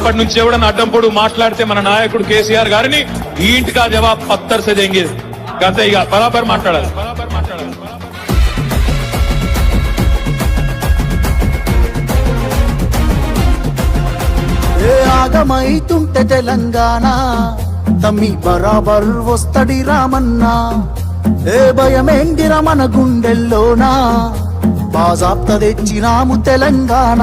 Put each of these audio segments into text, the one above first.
ఇప్పటి నుంచి ఎవడన్నా అడ్డం పొడు మాట్లాడితే మన నాయకుడు కేసీఆర్ గారిని ఈ ఇంటికా జవాబ్ పత్తర్ సే దేంగే ఇక బరాబర్ మాట్లాడాలి. బరాబర్ మాట్లాడాలి. ఏ ఆగమైతుంటే తెలంగాణ? తమ్మి బరాబర్ వస్తడి రామన్నా. ఏ భయమేందిర మన గుండెల్లోనా? బాజాప్త తెచ్చినాము తెలంగాణ.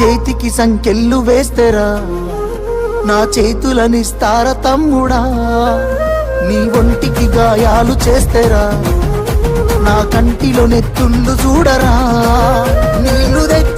చేతికి సంకెళ్ళు వేస్తేరా? నా చేతులనిస్తార తమ్ముడా? నీ ఒంటికి గాయాలు చేస్తేరా? నా కంటిలో నెత్తుళ్ళు చూడరా? నీళ్ళు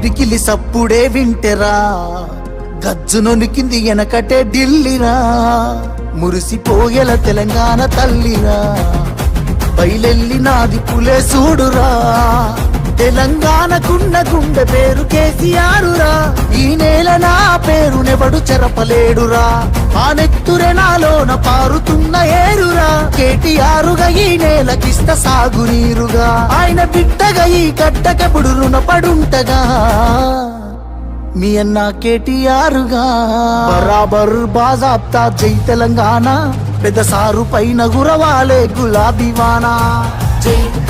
పిడికిలి సప్పుడే వింటెరా. గజ్జునొనికింది వెనకటే ఢిల్లీరా. మురిసిపోయేల తెలంగాణ తల్లిరా. బయలెల్లి నాది పులే చూడురా తెలంగాణకున్న గుండె పేరు కేసీఆరురా. ఈ నేల నా పేరునెవడు చెరపలేడురా. ఆ నెత్తురే నాలోన పారుతున్న ఏరురా. కేటీఆరుగా ఈ నేలకిస్త సాగునీరుగా. ఆయన బిడ్డగా ఈ గడ్డకెప్పుడు రుణపడుంటగా. మీ అన్న కేటీఆరుగా. బరాబర్ బాజాబ్తా జై తెలంగాణ. పెద్ద సారు పైన గురవాలే గులాబీ వానా. జై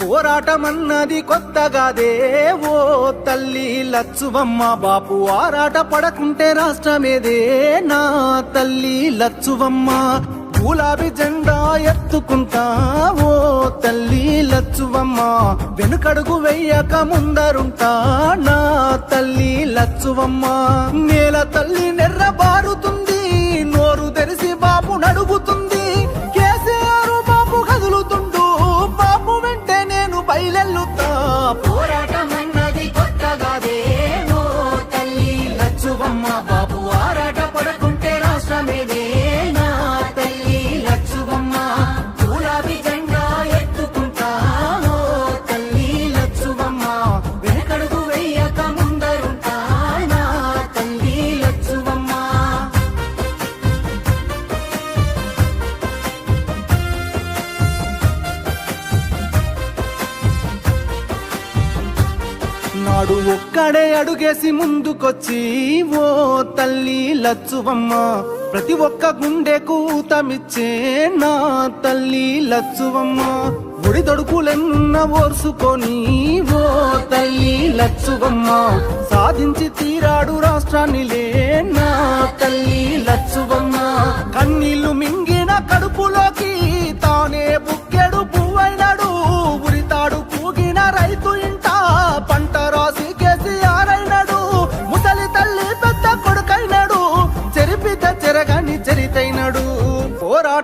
పోరాటమన్నది కొత్తగాదే ఓ తల్లి లచ్చువమ్మ బాపు ఆరాట పడకుంటే రాష్ట్రమేదే నా తల్లి లచ్చువమ్మ. గులాబీ జెండా ఎత్తుకుంటా ఓ తల్లి లచ్చువమ్మ. వెనుకడుగు వెయ్యక ముందరుంటా నా తల్లి లచ్చువమ్మ. నేల తల్లి నెర్రబారుతుంది నోరు తెరిసి బాపు నడుగుతుంది. bailenlo ముందుకొచ్చి ఓ తల్లి లచ్చువమ్మ ప్రతి ఒక్క గుండెకు తమిచ్చే నా తల్లి లచ్చువమ్మ. గుడి తొడుకులెన్న ఓర్సుకొని ఓ తల్లి లచ్చువమ్మ సాధించి తీరాడు రాష్ట్రాన్ని లే నా తల్లి లచ్చువమ్మ. కన్నీళ్ళు మింగిన కడుపులోకి తానే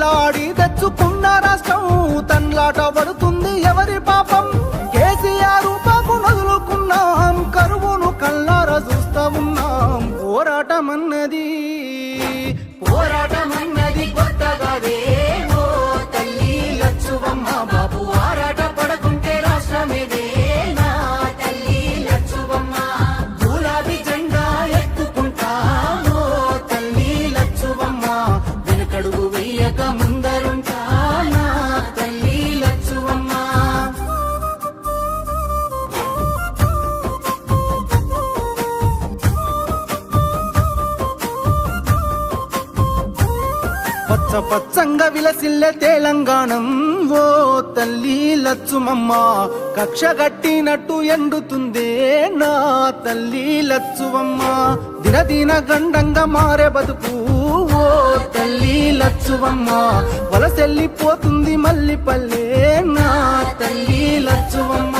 కొట్లాడి తెచ్చుకున్న రాష్ట్రం తన్లాట పడుతుంది ఎవరి పాపం? కేసీఆర్ పాపు నదులుకున్నాం కరువును కల్లార చూస్తా ఉన్నాం. పోరాటం అన్నది పోరాటం అన్నది కొత్తగా విలసిల్లే తెలంగాణం ఓ తల్లి లచ్చుమమ్మ. కక్ష గట్టినట్టు ఎండుతుందే నా తల్లి లచ్చువమ్మ దినదిన గండంగా మారే బతుకు ఓ తల్లి లచ్చువమ్మ వలసెల్లిపోతుంది మల్లిపల్లె నా తల్లి లచ్చువమ్మ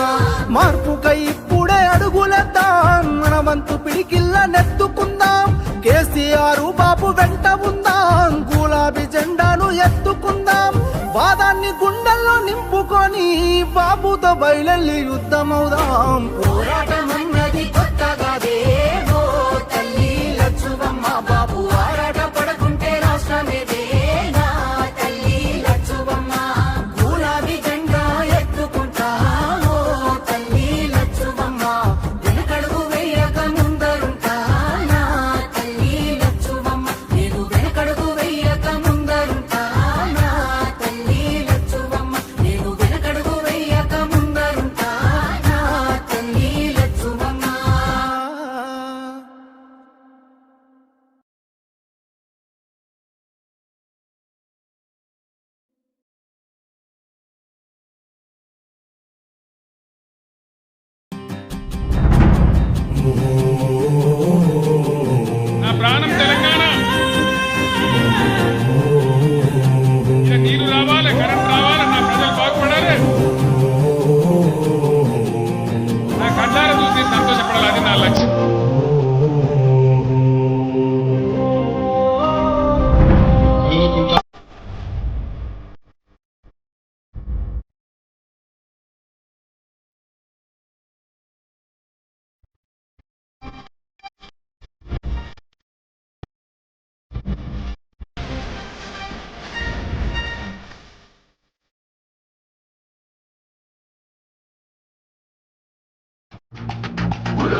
మార్పుకై ఇప్పుడే అడుగులేద్దాం మన వంతు పిడికిల్ల నెత్తుకుందాం. కేసీఆర్ బాబు వెంట ఉందా? జెండాను ఎత్తుకుందాం. వాదాన్ని గుండెల్లో నింపుకొని బాబుతో బయలెల్లి యుద్ధమవుదాం. పోరాటం అన్నది కొత్తగా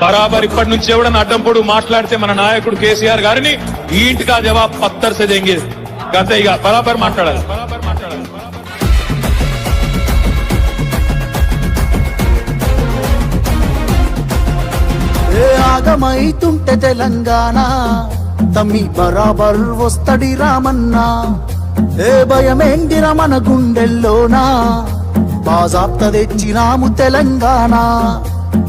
బరాబర్ ఇప్పటి నుంచి ఎవడన్నా అడ్డం పొడు మాట్లాడితే మన నాయకుడు కేసీఆర్ గారిని ఈ ఇంటికి ఆ జవాబ్ పత్తర్ సే దేంగే ఇక బరాబర్ మాట్లాడాలి. బరాబర్ మాట్లాడాలి. ఆగమైతుంటే తెలంగాణ? తమ్మి బరాబర్ వస్తడి రామన్నా. ఏ భయమేందిర మన గుండెల్లోనా? బాజాప్త తెచ్చినాము తెలంగాణ.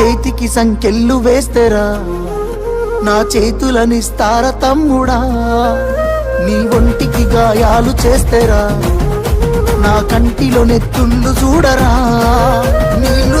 చేతికి సంకెళ్ళు వేస్తేరా? నా చేతులనిస్తార తమ్ముడా? నీ ఒంటికి గాయాలు చేస్తేరా? నా కంటిలో నెత్తుళ్ళు చూడరా? నీళ్ళు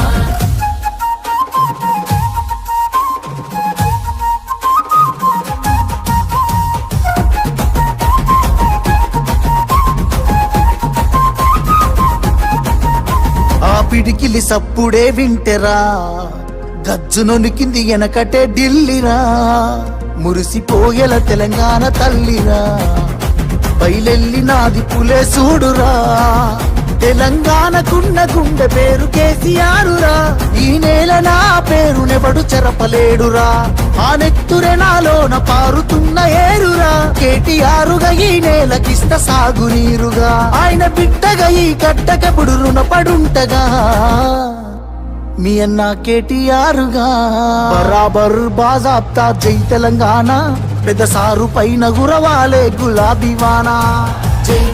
పిడికిలి సప్పుడే వింటెరా. గజ్జు నొనికింది వెనకటే ఢిల్లీరా. మురిసిపోయేల తెలంగాణ తల్లిరా. బయలెల్లినాది పులే చూడురా తెలంగాణకున్న గుండె పేరు కేసీఆరురా. ఈ నేల నా పేరునెవడు చెరపలేడురా. ఆ నెత్తురె నాలోన పారుతున్న ఏరురా. కేటీఆరుగా ఈ నేలకిస్త సాగునీరుగా. ఆయన బిడ్డగా ఈ గడ్డకెప్పుడు రుణపడుంటగా. మీ అన్న కేటీఆరుగా. బరాబర్ బాజాబ్తా జై తెలంగాణ. పెద్ద సారు పైన గురవాలే గులాబీ వానా. జై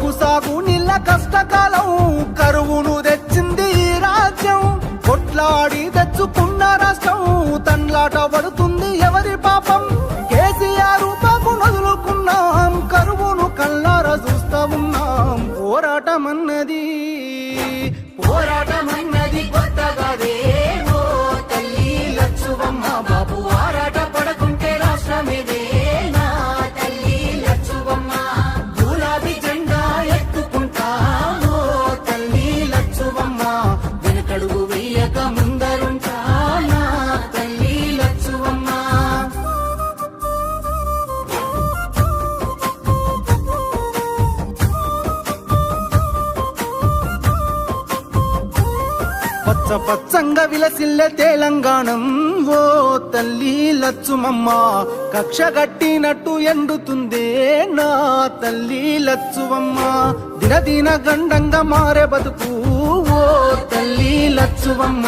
పచ్చంగా విలసిల్లె తెలంగాణం. ఓ తల్లి లచ్చుమమ్మ కక్ష కట్టినట్టు ఎండుతుందే నా తల్లి లచ్చువమ్మ దినదిన గండంగా మారే బతుకు ఓ తల్లి లచ్చువమ్మ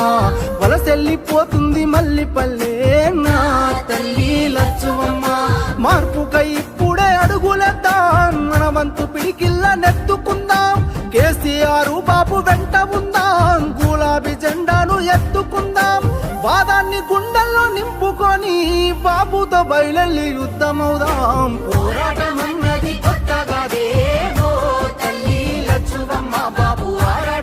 వలసెల్లిపోతుంది మల్లి పల్లె నా తల్లి లచ్చువమ్మ మార్పుకై ఇప్పుడే అడుగులేద్దాం మన వంతు పిడికిల్ల నెత్తుకుందాం. కేసీఆర్ బాబు వెంట ఉందాం? గులాబీ జెండాను ఎత్తుకుందాం. వాదాన్ని గుండెల్లో నింపుకొని బాబుతో బయలెల్లి యుద్ధమవుదాం. పోరాటం అన్నది కొత్తగాదే తల్లి లచ్చువమ్మ బాబు ఆరాట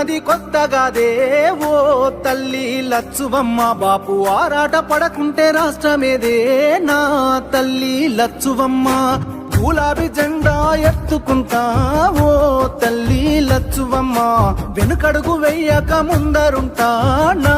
ఉన్నది కొత్తగాదే ఓ తల్లి లచ్చువమ్మ బాపు ఆరాట పడకుంటే రాష్ట్రమేదే నా తల్లి లచ్చువమ్మ. గులాబీ జెండా ఎత్తుకుంటా ఓ తల్లి లచ్చువమ్మ. వెనుకడుగు వెయ్యక ముందరుంటా నా